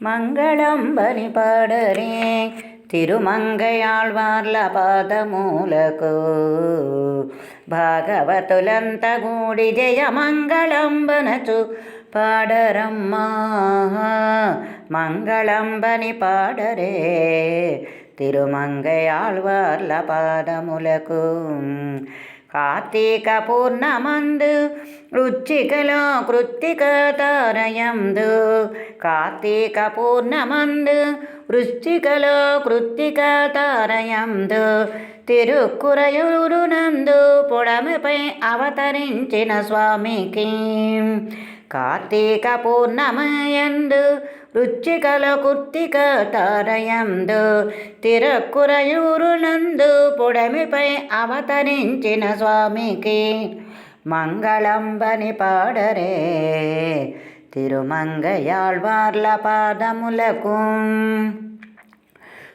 మంగళంబని పాడరే తిరుమంగయాళ్వార్ల పాదమూలకు భాగవతులంత గూడి జయ మంగళంబనచు పాడరమ్మా మంగళంబని పాడరే తిరుమంగయాళ్వార్ల పాదములకు కార్తీక పూర్ణమందు రుచికలో కృత్తిక తారయందు. కార్తీక పూర్ణమందు వృశ్చికలో కృత్తిక తారయందు. తిరుక్కురయురునందు పొడమిపై అవతరించిన స్వామికి కార్తీక పూర్ణమయందు రుచికల కుర్తిక తారయందు తిరక్కురయూరునందు పొడమిపై అవతరించిన స్వామికి మంగళంబని పాడరే. తిరుమంగయాళ్వార్ల పాదములకు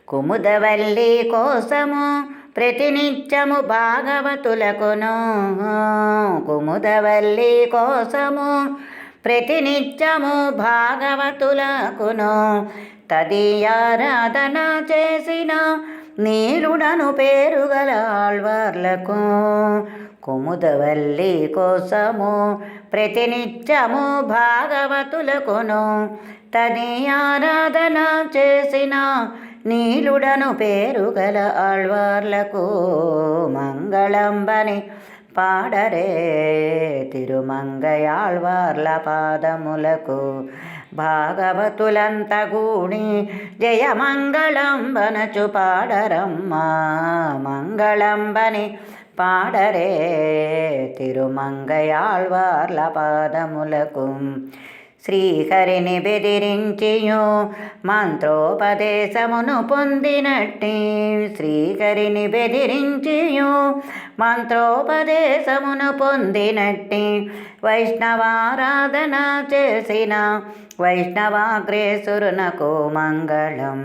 కుముదవల్లి కోసము ప్రతినిత్యము భాగవతులకును. కుముదవల్లి కోసము ప్రతినిత్యము భాగవతులకును తదీయారాధన చేసిన నీలుడను పేరుగల ఆళ్వార్లకు కుముదవల్లి కోసము ప్రతినిత్యము భాగవతులకును తదీయారాధన చేసిన నీలుడను పేరుగల ఆళ్వార్లకు మంగళంబని పాడరే తిరుమంగయాళ్వార్ల పాదములకు భాగవతులంత గూడి జయమంగళంబనచు పాడరమ్మా మంగళంబని పాడరే తిరుమంగయాళ్వార్ల పాదములకు శ్రీహరిని బెదిరించియు మంత్రోపదేశమును పొందినట్టి. శ్రీహరిని బెదిరించియు మంత్రోపదేశమును పొందినట్టి. వైష్ణవారాధన చేసిన వైష్ణవాగ్రేసురునకు మంగళం.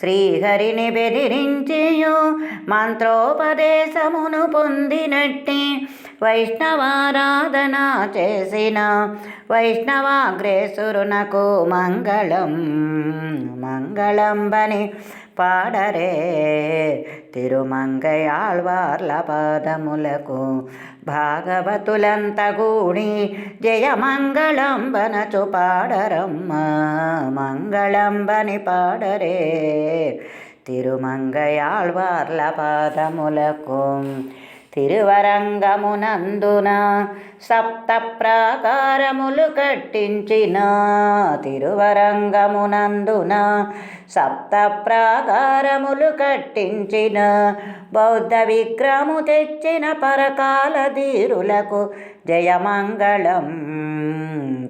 శ్రీహరిని బెదిరించియు మంత్రోపదేశమును పొందినట్టి. వైష్ణవారాధన చేసిన వైష్ణవాగ్రేసురునకు మంగళం మంగళంబని పాడరే. తిరుమంగయాళ్వార్ల పాదములకు భాగవతులంత గూడి జయమంగళంబనచు పాడరమ్మ మంగళంబని పాడరే. తిరుమంగయాళ్వార్ల పాదములకు తిరువరంగమునందున సప్త ప్రాకారములు కట్టించిన తిరువరంగమునందున సప్త ప్రాకారములు కట్టించిన బౌద్ధ విగ్రహము తెచ్చిన పరకాల ధీరులకు జయమంగళం.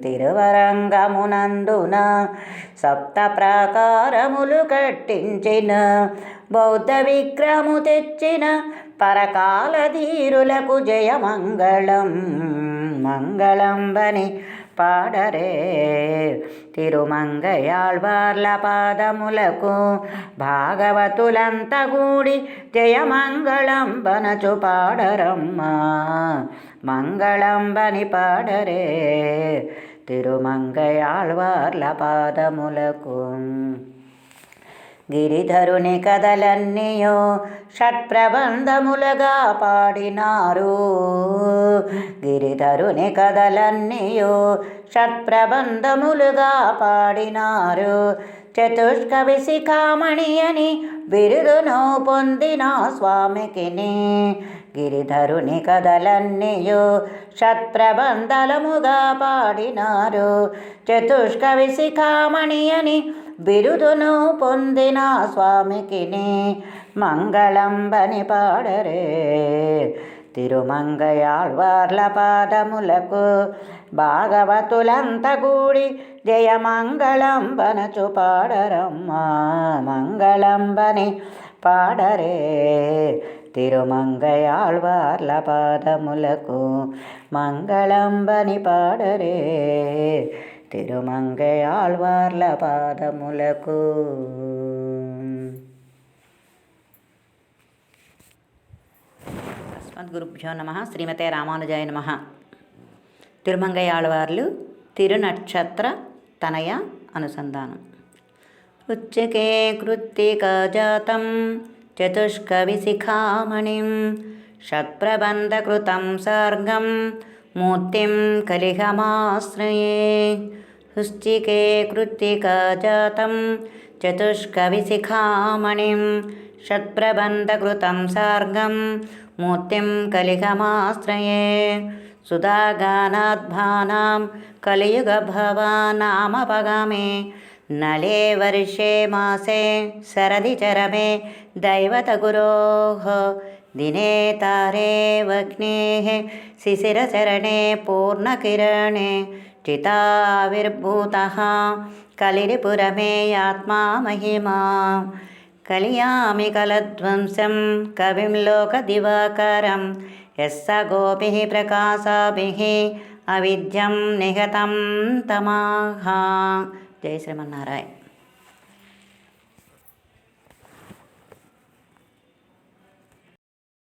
తిరువరంగమునందున సప్త ప్రాకారములు కట్టించిన బౌద్ధ విగ్రహము తెచ్చిన పరకాల ధీరులకు జయమంగళం మంగళంబని పాడరే. తిరుమంగయాళ్వార్ల పాదములకు భాగవతులంత గూడి జయమంగళంబనచు పాడరమ్మా మంగళంబని పాడరే. తిరుమంగయాళ్వార్ల పాదములకు గిరిధరుని కథలన్నీయో షట్ప్రబంధములుగా పాడినారు. గిరిధరుని కథలన్నీయో షట్ప్రబంధములుగా పాడినారు. చతుష్కవి శిఖామణి అని బిరుదును పొందిన స్వామికిని. గిరిధరుని కథలన్నీయు షత్ప్రబంధలముగా పాడినారు. చతుష్కవి శిఖామణి అని బిరుదును పొందిన స్వామికిని మంగళంబని పాడరే. తిరుమంగయాళ్వార్ల పాదములకు భాగవతులంత గూడి జయమంగళంబనచు పాడరమ్మా మంగళంబని పాడరే. తిరుమంగయాళ్వార్ల పాదములకు మంగళంబని పాడరే తిరుమంగయాళ్వార్ల పాదములకు అస్మద్గురుభ్యో నమ శ్రీమతే రామానుజాయ నమ తిరుమంగయాళ్వార్లు తిరునక్షత్ర తనయ అనుసంధానం ఉచ్చకే కృత్తికా జాతం चतुष्कविशिखामणिं षट्प्रबन्धकृतं सर्गं मूर्तिं कलिहमाश्रये। हुश्चिके कृत्तिकजातं चतुष्कविशिखामणिं षट्प्रबन्धकृतं सर्गं मूर्तिं कलिहमाश्रये। सुधागानाद्भानां कलियुगभवानामपगमे नले वर्षे मासे शरदि चरमे दैवतगुरोः। दिने तारे अग्नेः शिशिरचरणे पूर्णकिरणे चिताविर्भूतः। कलिरिपुरमे आत्मा महिमा। कलियामि कलध्वंसं कविं लोकदिवाकरं। यः स गोपिः प्रकाशाभिः अविद्यं निहतं तमाहा। జై శ్రీమన్నారాయణ